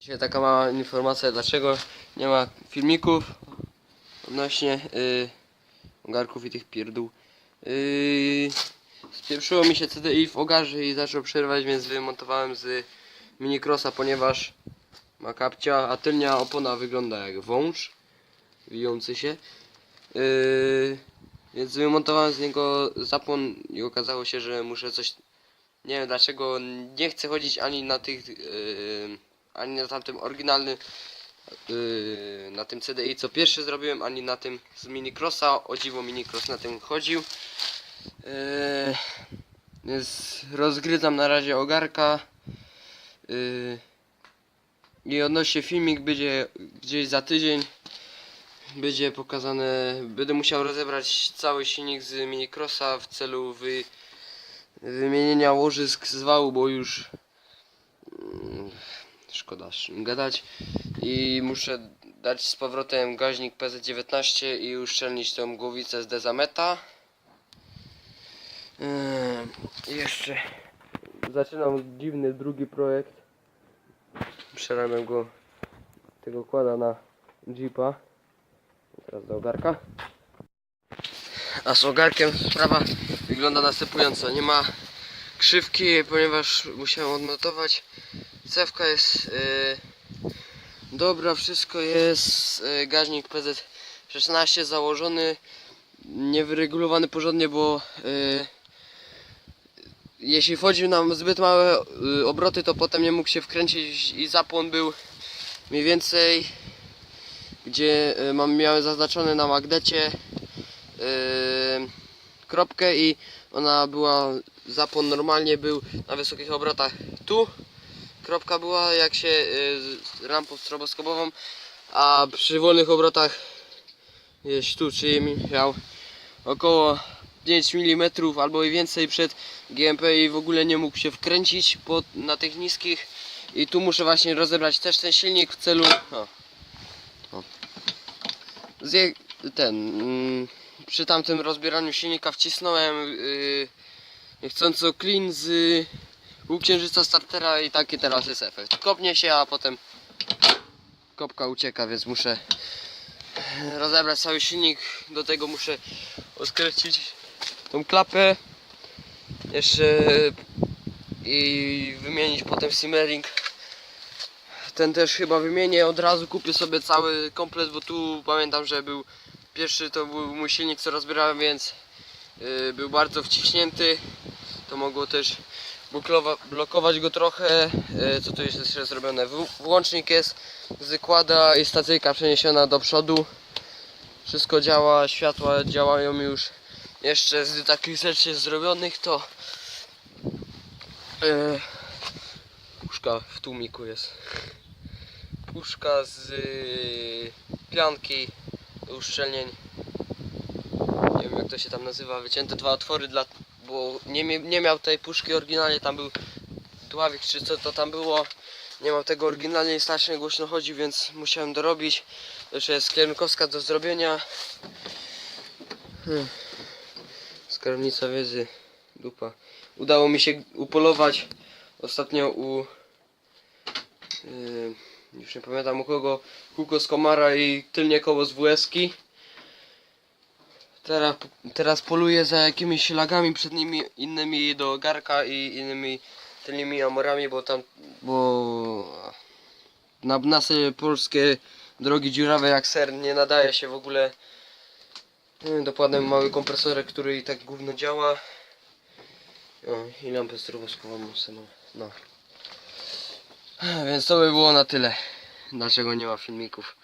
Dzisiaj taka mała informacja, dlaczego nie ma filmików odnośnie yy, ogarków i tych pierdół. Yy, spieprzyło mi się CDI w ogarze i zaczął przerywać, więc wymontowałem z minicrossa, ponieważ ma kapcia, a tylnia opona wygląda jak wąż wijący się. Yy, więc wymontowałem z niego zapłon i okazało się, że muszę coś nie wiem dlaczego nie chcę chodzić ani na tych yy, ani na tamtym oryginalnym yy, na tym CDI co pierwszy zrobiłem, ani na tym z minicrossa. O dziwo minicross na tym chodził. Yy, więc rozgryzam na razie ogarka. Yy, I odnośnie filmik będzie gdzieś za tydzień. Będzie pokazane, będę musiał rozebrać cały silnik z minicrossa w celu wy, wymienienia łożysk z wału, bo już mm, szkoda z czym gadać. I muszę dać z powrotem gaźnik PZ19 i uszczelnić tą głowicę z Dezameta. Yy, jeszcze zaczynam dziwny drugi projekt. Przerabiam go tego kłada na Jeepa. Teraz do ogarka. A z ogarkiem sprawa wygląda następująco. Nie ma krzywki, ponieważ musiałem odnotować. Cewka jest yy, dobra, wszystko jest. Yy, gaźnik PZ16 założony, niewyregulowany porządnie, bo yy, jeśli wchodził nam zbyt małe yy, obroty, to potem nie mógł się wkręcić i zapłon był mniej więcej gdzie mam, miałem zaznaczone na magnecie kropkę i ona była zapłon normalnie był na wysokich obrotach tu kropka była jak się z rampą stroboskopową a przy wolnych obrotach gdzieś tu czyli miał około 5 mm albo i więcej przed GMP i w ogóle nie mógł się wkręcić po, na tych niskich i tu muszę właśnie rozebrać też ten silnik w celu o, o. Ten mm, przy tamtym rozbieraniu silnika wcisnąłem yy, niechcąco clean z yy, półksiężyca startera i taki teraz jest efekt. Kopnie się, a potem kopka ucieka, więc muszę rozebrać cały silnik. Do tego muszę odkręcić tą klapę jeszcze i wymienić potem simmering. Ten też chyba wymienię od razu, kupię sobie cały komplet, bo tu pamiętam, że był Pierwszy to był mój silnik, co rozbierałem, więc yy, był bardzo wciśnięty. To mogło też buklowa- blokować go trochę. Yy, co tu jest jeszcze zrobione? Włącznik jest z kłada i stacyjka przeniesiona do przodu. Wszystko działa, światła działają już. Jeszcze z takich rzeczy zrobionych to yy, puszka w tłumiku jest. Puszka z yy, pianki uszczelnień. Nie wiem jak to się tam nazywa. Wycięte dwa otwory dla. Bo nie, nie miał tej puszki oryginalnie, tam był dławik czy co to tam było. Nie miał tego oryginalnie i strasznie głośno chodzi, więc musiałem dorobić. Jeszcze jest kierunkowska do zrobienia. Hmm. Skarbnica wiedzy. Dupa. Udało mi się upolować ostatnio u. Yy, już nie pamiętam u kogo. Kółko z komara i tylnie koło z WSki. Teraz, teraz poluję za jakimiś lagami przednimi innymi do garka i innymi tylnymi amorami, bo tam, bo na nasy polskie drogi dziurawe jak ser nie nadaje się w ogóle. Dokładnie mały kompresorek, który i tak gówno działa. O, i lampę stroboskopową sobie mam. No. Więc to by było na tyle. Dlaczego nie ma filmików?